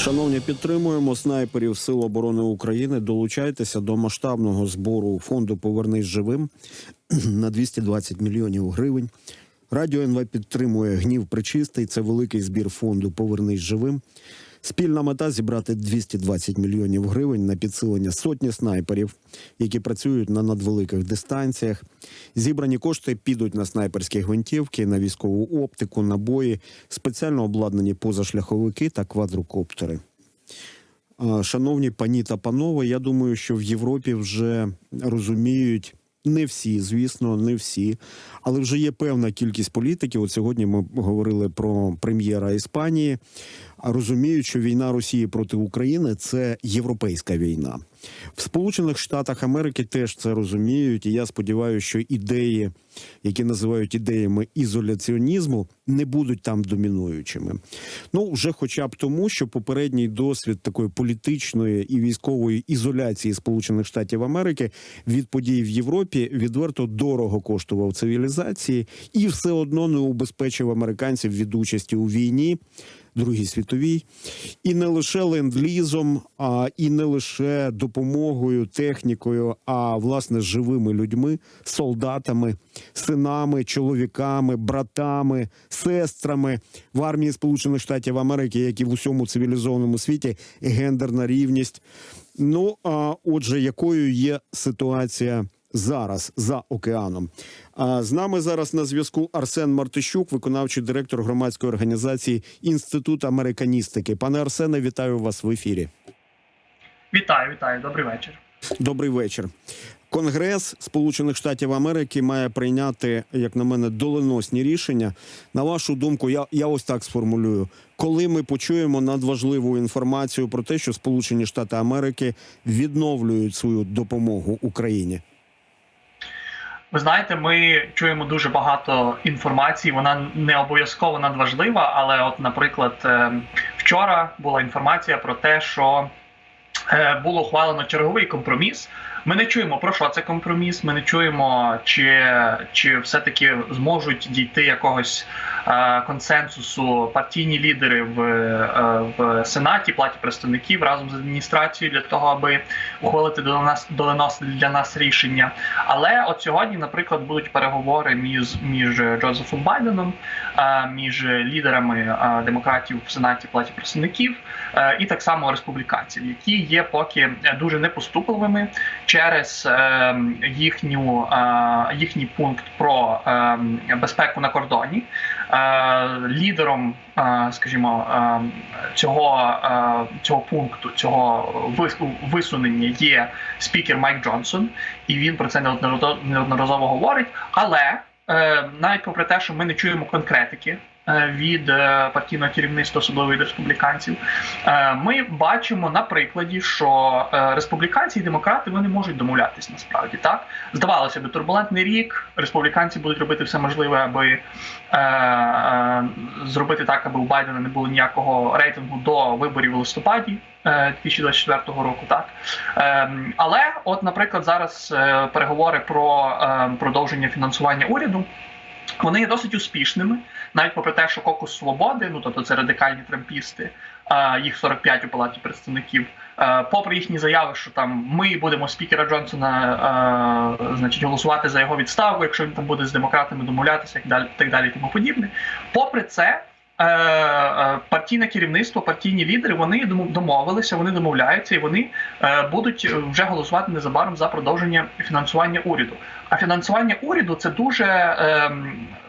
Шановні, підтримуємо снайперів Сил оборони України. Долучайтеся до масштабного збору фонду Повернись живим на 220 мільйонів гривень. Радіо НВ підтримує гнів причистий. Це великий збір фонду Повернись живим. Спільна мета зібрати 220 мільйонів гривень на підсилення сотні снайперів, які працюють на надвеликих дистанціях. Зібрані кошти підуть на снайперські гвинтівки, на військову оптику, набої, спеціально обладнані позашляховики та квадрокоптери. Шановні пані та панове, я думаю, що в Європі вже розуміють. Не всі, звісно, не всі, але вже є певна кількість політиків. От сьогодні ми говорили про прем'єра Іспанії. Розуміють, що війна Росії проти України це європейська війна. В Сполучених Штатах Америки теж це розуміють, і я сподіваюся, що ідеї, які називають ідеями ізоляціонізму, не будуть там домінуючими. Ну вже хоча б тому, що попередній досвід такої політичної і військової ізоляції Сполучених Штатів Америки від подій в Європі відверто дорого коштував цивілізації і все одно не убезпечив американців від участі у війні. Другій світовій, і не лише ленд-лізом, а і не лише допомогою, технікою, а власне живими людьми, солдатами, синами, чоловіками, братами, сестрами в армії Сполучених Штатів Америки, як і в усьому цивілізованому світі, гендерна рівність. Ну а отже, якою є ситуація? Зараз за океаном. А з нами зараз на зв'язку Арсен Мартищук, виконавчий директор громадської організації Інститут американістики. Пане Арсене, вітаю вас в ефірі. Вітаю, вітаю, добрий вечір. Добрий вечір. Конгрес Сполучених Штатів Америки має прийняти, як на мене, доленосні рішення. На вашу думку, я, я ось так сформулюю. Коли ми почуємо надважливу інформацію про те, що Сполучені Штати Америки відновлюють свою допомогу Україні. Ви знаєте, ми чуємо дуже багато інформації. Вона не обов'язково надважлива, але, от, наприклад, е, вчора була інформація про те, що е, було ухвалено черговий компроміс. Ми не чуємо про що це компроміс. Ми не чуємо, чи чи все-таки зможуть дійти якогось консенсусу партійні лідери в е, в сенаті, платі представників разом з адміністрацією для того, аби ухвалити до нас доленосне для нас рішення. Але от сьогодні, наприклад, будуть переговори між між Джозефом Байденом, е, між лідерами е, демократів в сенаті платі представників е, і так само республіканців, які є поки дуже непоступливими через е, їхню е, їхній пункт про е, безпеку на кордоні. Е, лідером, е, скажімо, е, цього цього пункту, цього висунення є спікер Майк Джонсон, і він про це неодноразово, говорить. Але навіть попри те, що ми не чуємо конкретики. Е, від е, партійного керівництва, особливо від республіканців, е, ми бачимо на прикладі, що республіканці і демократи вони можуть домовлятися насправді так. Здавалося б, турбулентний рік. Республіканці будуть робити все можливе, аби зробити так, аби у Байдена не було ніякого рейтингу до виборів у листопаді. 2024 року, так але, от, наприклад, зараз переговори про продовження фінансування уряду. Вони є досить успішними, навіть попри те, що кокус свободи, ну тобто це радикальні трампісти, їх 45 у палаті представників. Попри їхні заяви, що там ми будемо спікера Джонсона, значить, голосувати за його відставку, якщо він там буде з демократами домовлятися, так далі, і тому подібне. Попри це, партійне керівництво, партійні лідери вони домовилися, вони домовляються і вони е, будуть вже голосувати незабаром за продовження фінансування уряду. А фінансування уряду це дуже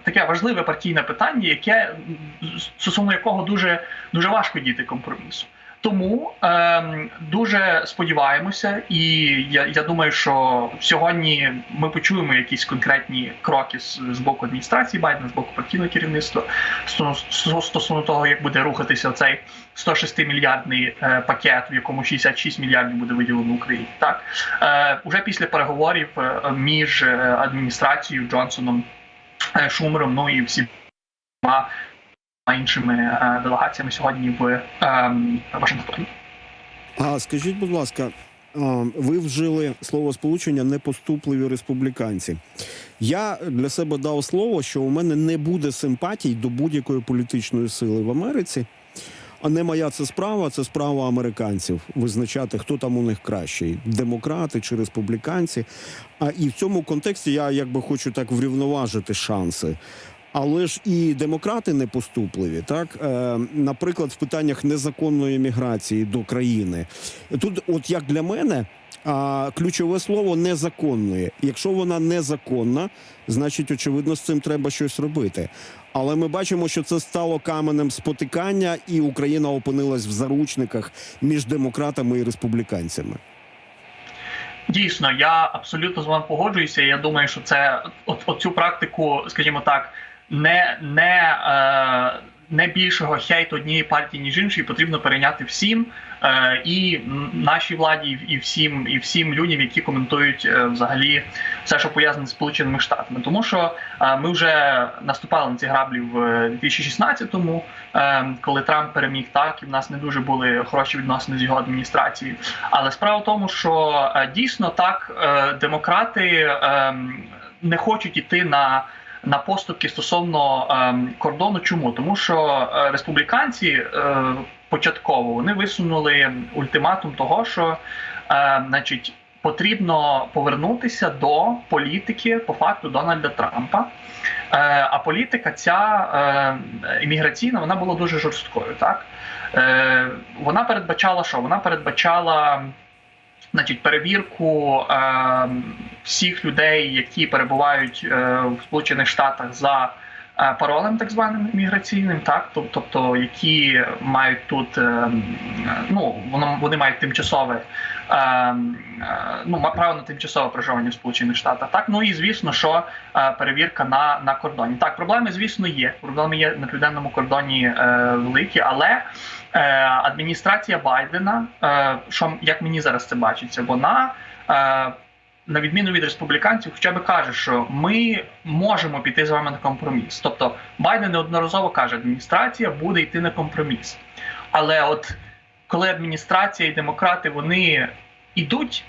таке важливе партійне питання, яке стосовно якого дуже дуже важко діти компромісу. Тому е, дуже сподіваємося, і я я думаю, що сьогодні ми почуємо якісь конкретні кроки з, з боку адміністрації Байдена, з боку партійного керівництва стосовно, того, як буде рухатися цей 106 мільярдний е, пакет, в якому 66 мільярдів буде виділено Україні. Так е, уже після переговорів е, між е, адміністрацією Джонсоном е, Шумером, ну і всіма іншими е, делегаціями сьогодні в ем, Вашингтоні. А скажіть, будь ласка, ви вжили слово сполучення непоступливі республіканці. Я для себе дав слово, що у мене не буде симпатій до будь-якої політичної сили в Америці. А не моя це справа, це справа американців визначати, хто там у них кращий демократи чи республіканці. А і в цьому контексті я якби хочу так врівноважити шанси. Але ж і демократи не поступливі, так е, наприклад, в питаннях незаконної міграції до країни. Тут, от як для мене, а, ключове слово незаконної. Якщо вона незаконна, значить, очевидно, з цим треба щось робити. Але ми бачимо, що це стало каменем спотикання, і Україна опинилась в заручниках між демократами і республіканцями. Дійсно, я абсолютно з вами погоджуюся. Я думаю, що це от, от цю практику, скажімо так, не не, е, не більшого хейту однієї партії, ніж іншої, потрібно перейняти всім е, і нашій владі, і всім, і всім людям, які коментують е, взагалі все, що пов'язане з Сполученими Штатами. Тому що е, ми вже наступали на ці граблі в 2016-му, е, коли Трамп переміг так, і в нас не дуже були хороші відносини з його адміністрацією. Але справа в тому, що е, дійсно так е, демократи е, не хочуть іти на на поступки стосовно е, кордону. Чому тому, що е, республіканці е, початково вони висунули ультиматум того, що е, значить. Потрібно повернутися до політики по факту Дональда Трампа. Е, а політика ця е, імміграційна вона була дуже жорсткою. Так е, вона передбачала, що вона передбачала значить, перевірку е, всіх людей, які перебувають е, в Сполучених Штатах за паролем, так званим міграційним, так тобто, які мають тут е, ну воно вони мають тимчасове. е, е, Ну, право на тимчасове проживання в Сполучених Штатах. Так, ну і звісно, що е, перевірка на на кордоні. Так, проблеми, звісно, є. Проблеми є на південному кордоні е, великі, але е, адміністрація Байдена, е, що як мені зараз це бачиться, вона. На відміну від республіканців, хоча б каже, що ми можемо піти з вами на компроміс. Тобто Байден неодноразово каже, адміністрація буде йти на компроміс. Але от коли адміністрація і демократи вони йдуть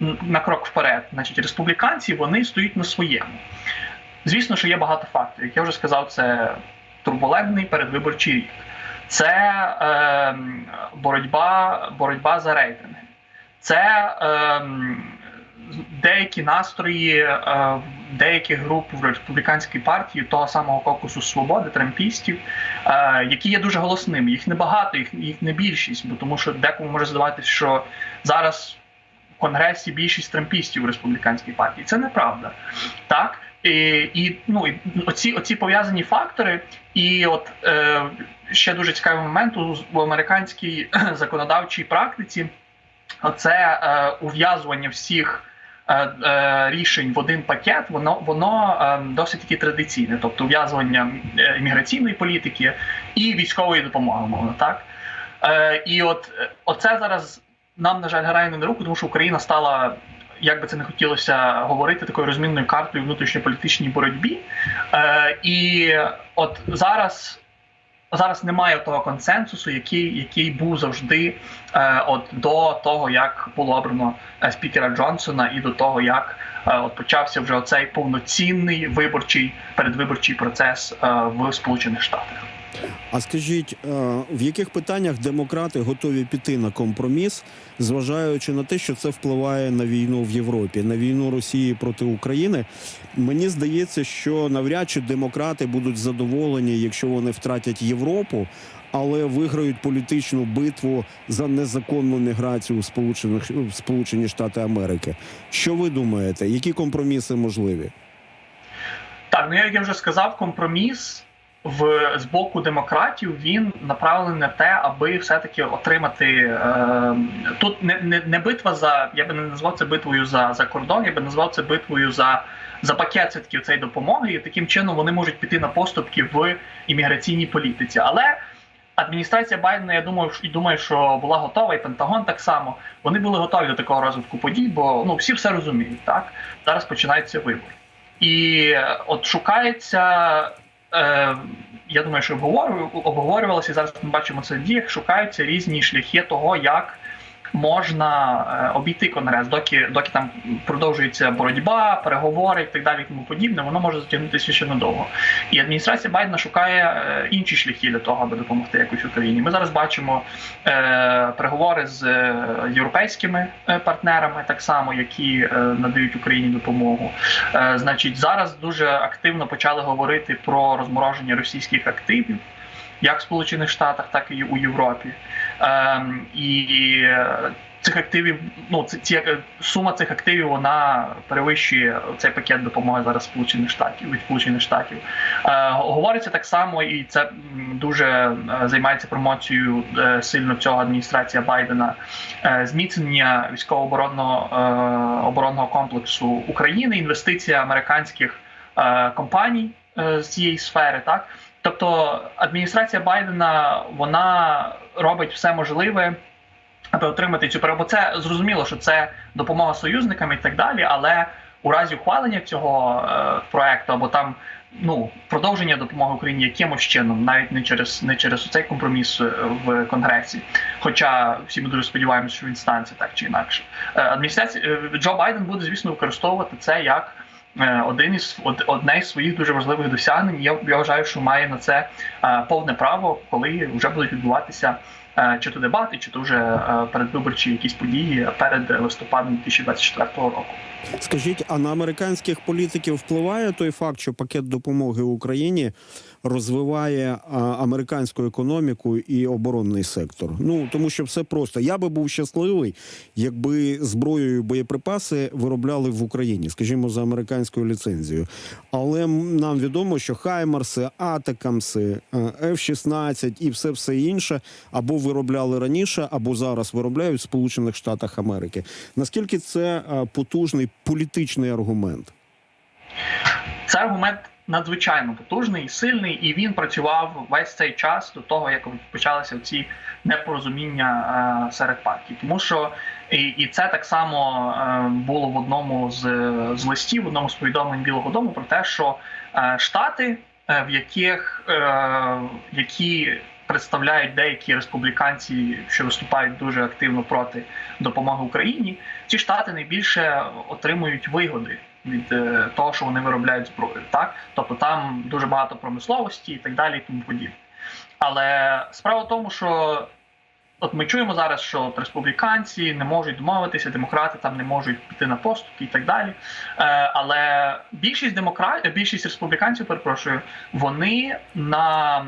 на крок вперед, значить республіканці вони стоять на своєму. Звісно, що є багато факторів. Як я вже сказав, це турбулентний передвиборчий рік, це е, боротьба, боротьба за рейтинги, це. Е, деякі настрої е, деяких груп в республіканській партії того самого кокусу свободи, трампістів, е, які є дуже голосними. Їх небагато, їх їх не більшість, бо тому що декому може здаватися, що зараз в конгресі більшість трампістів в республіканській партії. Це неправда, так. І і ну і оці оці пов'язані фактори, і от е, ще дуже цікавий момент у, у американській законодавчій практиці. Це е, ув'язування всіх рішень в один пакет, воно воно е, досить таки традиційне, тобто ув'язування імміграційної політики і військової допомоги, мовно так. І от оце зараз нам, на жаль, грає не на руку, тому що Україна стала. Як би це не хотілося говорити, такою розмінною картою внутрішньополітичній боротьбі. Е, І от зараз зараз немає того консенсусу, який який був завжди е, от до того, як було обрано е, спікера Джонсона, і до того, як е, от почався вже оцей повноцінний виборчий передвиборчий процес е, в Сполучених Штатах. А скажіть, е, в яких питаннях демократи готові піти на компроміс, зважаючи на те, що це впливає на війну в Європі, на війну Росії проти України? Мені здається, що навряд чи демократи будуть задоволені, якщо вони втратять Європу, але виграють політичну битву за незаконну міграцію в Сполучених в Сполучені Штати Америки. Що ви думаєте? Які компроміси можливі? Так, ну як я вже сказав, компроміс в з боку демократів він направлений на те, аби все-таки отримати е, тут не, не не битва за я би не назвав це битвою за за кордон, я би назвав це битвою за за пакет все-таки цієї допомоги, і таким чином вони можуть піти на поступки в імміграційній політиці. Але адміністрація Байдена, я думаю, і думаю, що була готова, і Пентагон так само. Вони були готові до такого розвитку подій, бо ну всі все розуміють. Так зараз починається вибор, і от шукається. Е, я думаю, що обговорювалося, і зараз ми бачимо це в діях, шукаються різні шляхи того, як можна е, обійти конгрес, доки доки там продовжується боротьба, переговори і так далі, тому подібне, воно може затягнутися ще надовго. І адміністрація Байдена шукає е, інші шляхи для того, аби допомогти якось Україні. Ми зараз бачимо е, переговори з е, європейськими партнерами, так само які надають Україні допомогу. Е, значить, зараз дуже активно почали говорити про розмороження російських активів, як в Сполучених Штатах, так і у Європі. Ем, і е, цих активів, ну ці, е, сума цих активів вона перевищує цей пакет допомоги зараз Сполучених Штатів від Сполучених Штатів. Е, говориться так само, і це дуже займається промоцією сильно цього адміністрація Байдена. Зміцнення військово-оборонного оборонного комплексу України, інвестиція американських компаній з цієї сфери, так. Тобто адміністрація Байдена вона робить все можливе, аби отримати цю перемогу. Це зрозуміло, що це допомога союзникам і так далі, але у разі ухвалення цього е, проекту або там ну продовження допомоги Україні якимось чином, навіть не через не через цей компроміс е, в Конгресі. Хоча всі ми дуже сподіваємося, що він станеться так чи інакше. Е, Адміністрація е, Джо Байден буде, звісно, використовувати це як. Е, Один із од- одне із своїх дуже важливих досягнень. Я, я вважаю, що має на це е, повне право, коли вже будуть відбуватися е, чи то дебати, чи то вже передвиборчі якісь події перед листопадом 2024 року. Скажіть, а на американських політиків впливає той факт, що пакет допомоги Україні розвиває а, американську економіку і оборонний сектор? Ну тому що все просто. Я би був щасливий, якби зброю і боєприпаси виробляли в Україні, скажімо, за американською ліцензією. Але нам відомо, що Хаймарси, Атакамси, е, F-16 і все все інше або виробляли раніше, або зараз виробляють в Сполучених Штатах Америки. Наскільки це е, потужний політичний аргумент? Це аргумент надзвичайно потужний і сильний, і він працював весь цей час до того, як почалися ці непорозуміння е, серед партій. Тому що і, і це так само е, було в одному з, з листів, в одному з повідомлень Білого Дому про те, що е, штати, в яких які представляють деякі республіканці, що виступають дуже активно проти допомоги Україні, ці штати найбільше отримують вигоди від е, того, що вони виробляють зброю, так тобто там дуже багато промисловості і так далі, і тому подібне. Але справа в тому, що от ми чуємо зараз, що от республіканці не можуть домовитися, демократи там не можуть піти на поступки і так далі. Е, але більшість демократів, більшість республіканців, перепрошую, вони на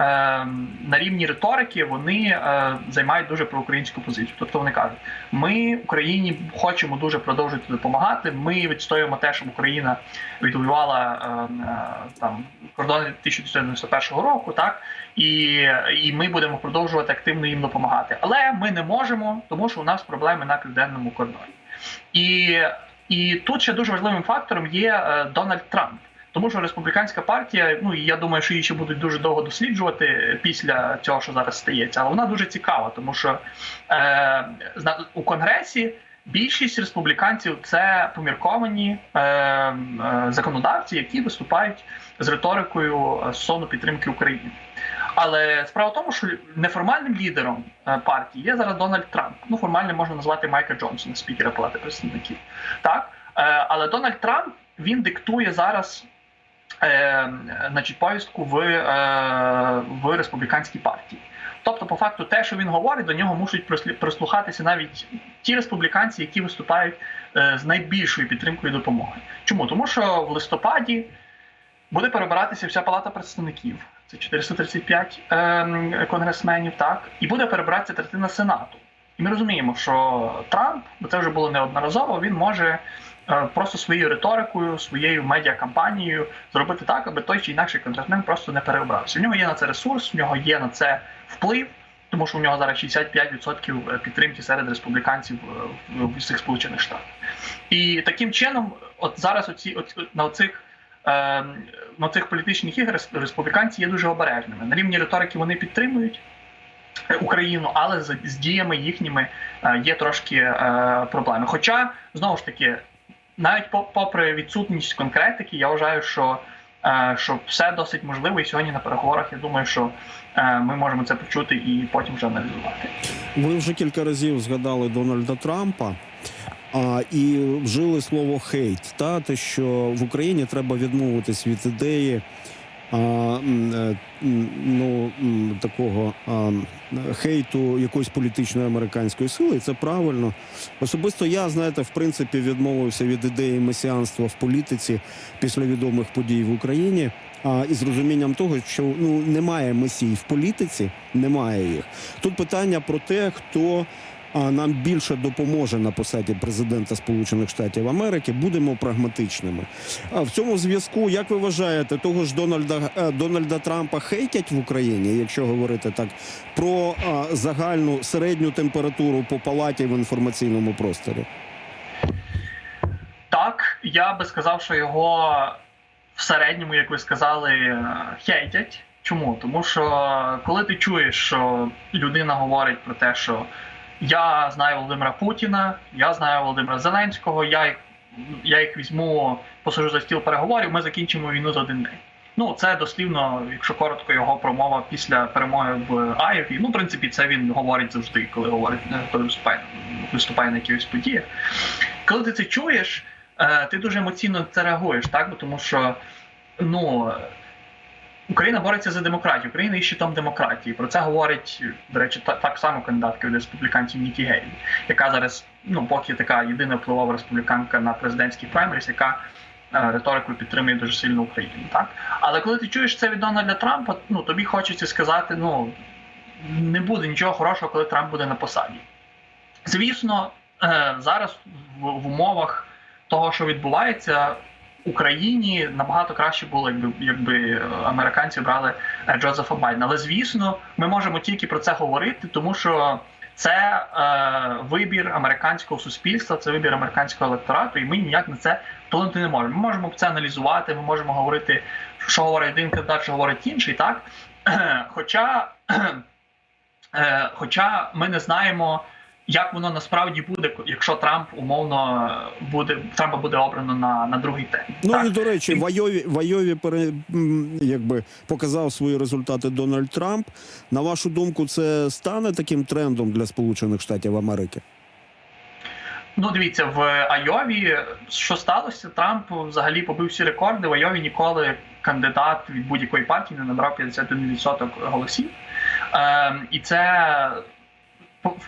е, на рівні риторики вони е, займають дуже проукраїнську позицію. Тобто вони кажуть, ми Україні хочемо дуже продовжити допомагати. Ми відстоюємо те, щоб Україна відвоювала е, е, там кордони 1991 року, так і, і ми будемо продовжувати активно їм допомагати. Але ми не можемо, тому що у нас проблеми на південному кордоні. І, і тут ще дуже важливим фактором є е, Дональд Трамп. Тому що республіканська партія, ну я думаю, що її ще будуть дуже довго досліджувати після цього, що зараз стається. Але вона дуже цікава, тому що е, у конгресі більшість республіканців це помірковані е, е, законодавці, які виступають з риторикою е, стосовно підтримки України. Але справа в тому, що неформальним лідером е, партії є зараз Дональд Трамп. Ну, формально можна назвати Майка Джонсона, спікера Палати представників. Так, е, але Дональд Трамп він диктує зараз е, значить, повістку в, е, в республіканській партії. Тобто, по факту, те, що він говорить, до нього мусять прислухатися навіть ті республіканці, які виступають е, з найбільшою підтримкою допомоги. Чому? Тому що в листопаді буде перебиратися вся палата представників. Це 435 е, конгресменів, так, і буде перебиратися третина сенату. І ми розуміємо, що Трамп, бо це вже було неодноразово, він може е, просто своєю риторикою, своєю медіакампанією зробити так, аби той чи інакший конгресмен просто не переобрався. У нього є на це ресурс, у нього є на це вплив, тому що у нього зараз 65% підтримки серед республіканців е, в всіх сполучених штатах. І таким чином, от зараз оці от, на оцих. Е, На цих політичних ігр рес- республіканці є дуже обережними. На рівні риторики вони підтримують е, Україну, але з, з діями їхніми е, є трошки е, проблеми. Хоча знову ж таки, навіть по- попри відсутність конкретики, я вважаю, що що все досить можливо, і сьогодні на переговорах я думаю, що ми можемо це почути і потім вже аналізувати. Ви вже кілька разів згадали Дональда Трампа. А, і вжили слово хейт, та те, що в Україні треба відмовитись від ідеї а, е, ну, такого а, хейту якоїсь політичної американської сили, і це правильно. Особисто я, знаєте, в принципі відмовився від ідеї месіанства в політиці після відомих подій в Україні. А із розумінням того, що ну немає месій в політиці, немає їх. Тут питання про те, хто нам більше допоможе на посаді президента Сполучених Штатів Америки. Будемо прагматичними. А в цьому зв'язку, як ви вважаєте, того ж Дональда е, Дональда Трампа хейтять в Україні, якщо говорити так, про а, загальну середню температуру по палаті в інформаційному просторі? Так, я би сказав, що його в середньому, як ви сказали, е, хейтять. Чому? Тому що коли ти чуєш, що людина говорить про те, що я знаю Володимира Путіна, я знаю Володимира Зеленського, я їх, я їх візьму, посажу за стіл переговорів, ми закінчимо війну за один день. Ну, це дослівно, якщо коротко, його промова після перемоги в Аєві. Ну, в принципі, це він говорить завжди, коли говорить, е, коли виступає, виступає на якихось подіях. Коли ти це чуєш, е, ти дуже емоційно це реагуєш, так? Бо тому що ну, Україна бореться за демократію, Україна є щитом демократії. Про це говорить, до речі, та- так само кандидатка від республіканців Нікі Гейлі, яка зараз, ну, поки така єдина впливова республіканка на президентських праймеріс, яка е, риторикою підтримує дуже сильно Україну. Так? Але коли ти чуєш це від Дональда Трампа, ну тобі хочеться сказати, ну не буде нічого хорошого, коли Трамп буде на посаді. Звісно, е, зараз в, в умовах того, що відбувається, Україні набагато краще було, якби якби е, американці брали е, Джозефа Байдена. Але звісно, ми можемо тільки про це говорити, тому що це е, вибір американського суспільства, це вибір американського електорату, і ми ніяк на це вплинути не можемо. Ми можемо це аналізувати, ми можемо говорити, що говорить один кандидат, що говорить інший, так хоча, е, хоча ми не знаємо. Як воно насправді буде, якщо Трамп умовно буде Трампа буде обрано на, на другий термін? Ну Так. і до речі, в Айові, в Айові пере, якби показав свої результати Дональд Трамп. На вашу думку, це стане таким трендом для Сполучених Штатів Америки? Ну, дивіться, в Айові що сталося? Трамп взагалі побив всі рекорди. В Айові ніколи кандидат від будь-якої партії не набрав 51% голосів. Ем, і це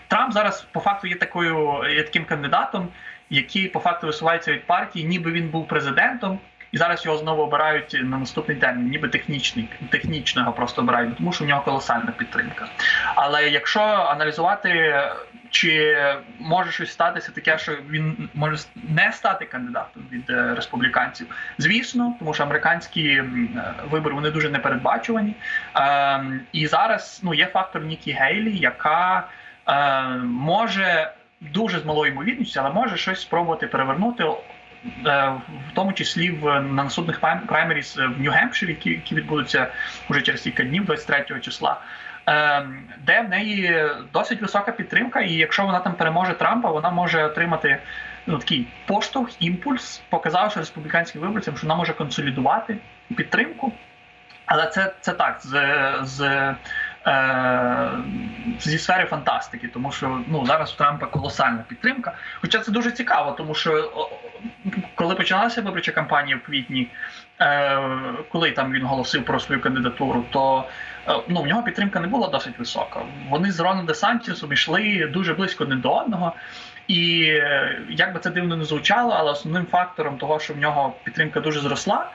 Трамп зараз по факту є такою є таким кандидатом, який по факту висувається від партії, ніби він був президентом. І зараз його знову обирають на наступний термін, ніби технічний, технічно його просто обирають, тому що в нього колосальна підтримка. Але якщо аналізувати, чи може щось статися таке, що він може не стати кандидатом від е, республіканців, звісно, тому що американські вибори вони дуже непередбачувані. Ем, і зараз ну є фактор Нікі Гейлі, яка може дуже з малою ймовірністю, але може щось спробувати перевернути. е, В тому числі в на наступних прайм- праймеріс в Нью-Гемпширі, які, які відбудуться вже через кілька днів, 23 числа, е, де в неї досить висока підтримка, і якщо вона там переможе Трампа, вона може отримати ну, такий поштовх, імпульс, показавши республіканським виборцям, що вона може консолідувати підтримку. Але це, це так, з, з, е, зі сфери фантастики, тому що ну, зараз у Трампа колосальна підтримка. Хоча це дуже цікаво, тому що коли починалася виборча кампанія в квітні, е, коли там він голосив про свою кандидатуру, то е, ну, в нього підтримка не була досить висока. Вони з Роном Десантісом йшли дуже близько один до одного. І е, як би це дивно не звучало, але основним фактором того, що в нього підтримка дуже зросла, е,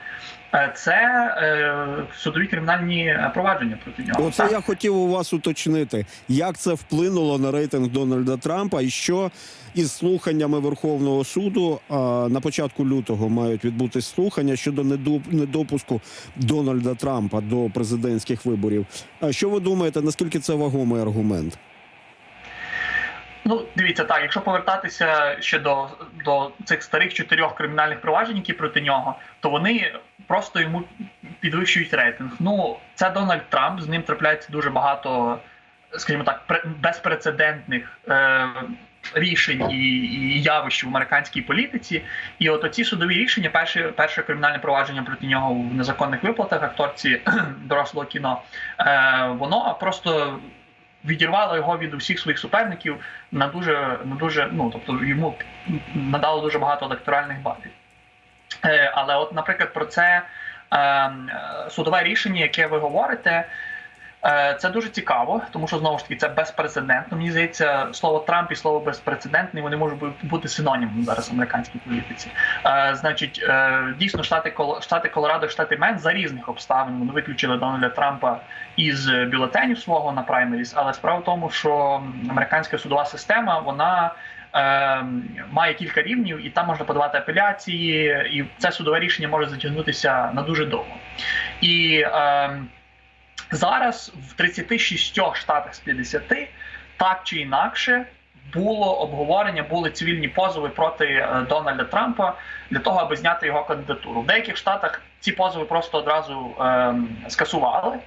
це е, судові кримінальні провадження проти нього. Оце Так. я хотів у вас уточнити, як це вплинуло на рейтинг Дональда Трампа, і що із слуханнями Верховного суду а, на початку лютого мають відбутись слухання щодо недоп- недопуску Дональда Трампа до президентських виборів. А що ви думаєте, наскільки це вагомий аргумент? Ну, дивіться, так, якщо повертатися ще до, до цих старих чотирьох кримінальних проваджень, які проти нього, то вони просто йому підвищують рейтинг. Ну, це Дональд Трамп, з ним трапляється дуже багато, скажімо так, пре- безпрецедентних е, рішень і, і явищ в американській політиці. І от оці судові рішення, перше, перше кримінальне провадження проти нього в незаконних виплатах акторці дорослого кіно, е, воно просто відірвало його від усіх своїх суперників на дуже на дуже ну тобто йому надало дуже багато електоральних балів. Е, але, от, наприклад, про це е, е, судове рішення, яке ви говорите. Е, Це дуже цікаво, тому що знову ж таки це безпрецедентно. Мені здається, слово Трамп і слово безпрецедентний вони можуть бути синонімом зараз в американській політиці. Значить, дійсно, штати штати Колорадо, штати Мен за різних обставин вони виключили Дональда Трампа із бюлетенів свого на праймеріс. Але справа в тому, що американська судова система вона. Е, Має кілька рівнів, і там можна подавати апеляції, і це судове рішення може затягнутися на дуже довго. І е, зараз в 36 штатах з 50 так чи інакше було обговорення, були цивільні позови проти е, Дональда Трампа для того, аби зняти його кандидатуру. В деяких штатах ці позови просто одразу е, скасували,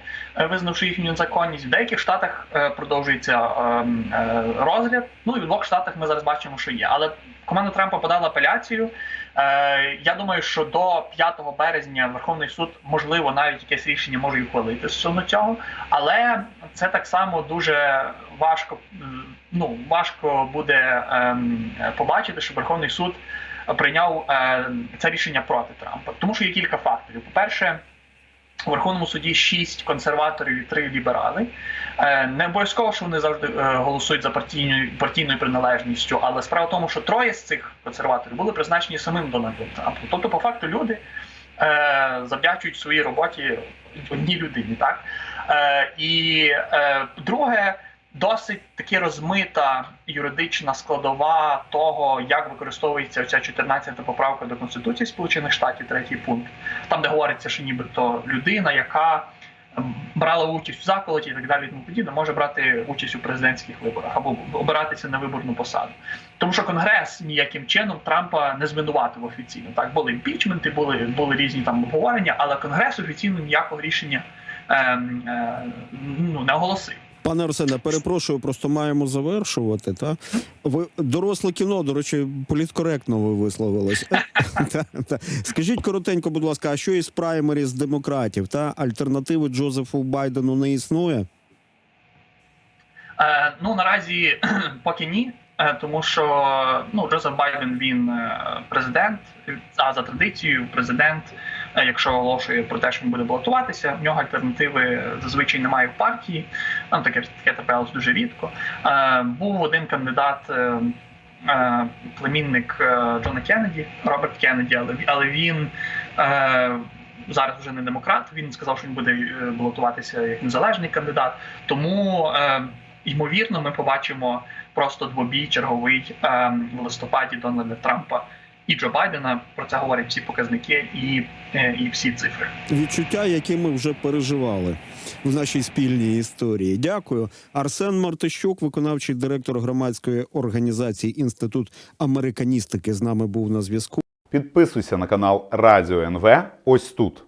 визнавши їхню незаконність. В деяких штатах е, продовжується е, е, розгляд. Ну і в двох штатах ми зараз бачимо, що є. Але команда Трампа подала апеляцію. Е, я думаю, що до 5 березня Верховний суд можливо навіть якесь рішення може ухвалити стосовно цього, але це так само дуже важко. Ну важко буде ем, побачити, що Верховний суд прийняв е, це рішення проти Трампа, тому що є кілька факторів. По перше. У Верховному суді шість консерваторів і три ліберали. Е, Не обов'язково, що вони завжди е, голосують за партійною партійною приналежністю, але справа в тому, що троє з цих консерваторів були призначені самим Дональдом Трампом. Тобто, по факту, люди е, завдячують своїй роботі одній людині. Так? І друге, досить таки розмита юридична складова того, як використовується ця 14-та поправка до Конституції Сполучених Штатів, третій пункт, там де говориться, що нібито людина, яка брала участь в заколоті і так далі, тому подібне, може брати участь у президентських виборах або обиратися на виборну посаду. Тому що Конгрес ніяким чином Трампа не звинуватив офіційно. Так були імпічменти, були, були різні там обговорення, але Конгрес офіційно ніякого рішення ем, е, ну, не оголосив. Пане Арсене, перепрошую, просто маємо завершувати. Та ви доросле кіно, до речі, політкоректно ви висловились. Скажіть коротенько, будь ласка, а що із праймеріз демократів? Та альтернативи Джозефу Байдену не існує? Е, ну наразі поки ні, е, тому що ну Джозеф Байден він е, президент, а за традицією, президент, якщо оголошує про те, що він буде балотуватися, в нього альтернативи зазвичай немає в партії. Ну таке таке траплялось дуже рідко. Е, був один кандидат. е, е, Племінник е, Джона Кеннеді, Роберт Кеннеді, але але він е, зараз вже не демократ. Він сказав, що він буде е, балотуватися як незалежний кандидат. Тому е, ймовірно, ми побачимо просто двобій черговий е, в листопаді Дональда Трампа і Джо Байдена. Про це говорять всі показники і, е, і всі цифри. Відчуття, які ми вже переживали в нашій спільній історії. Дякую. Арсен Мартищук, виконавчий директор громадської організації Інститут американістики, з нами був на зв'язку. Підписуйся на канал Радіо НВ ось тут.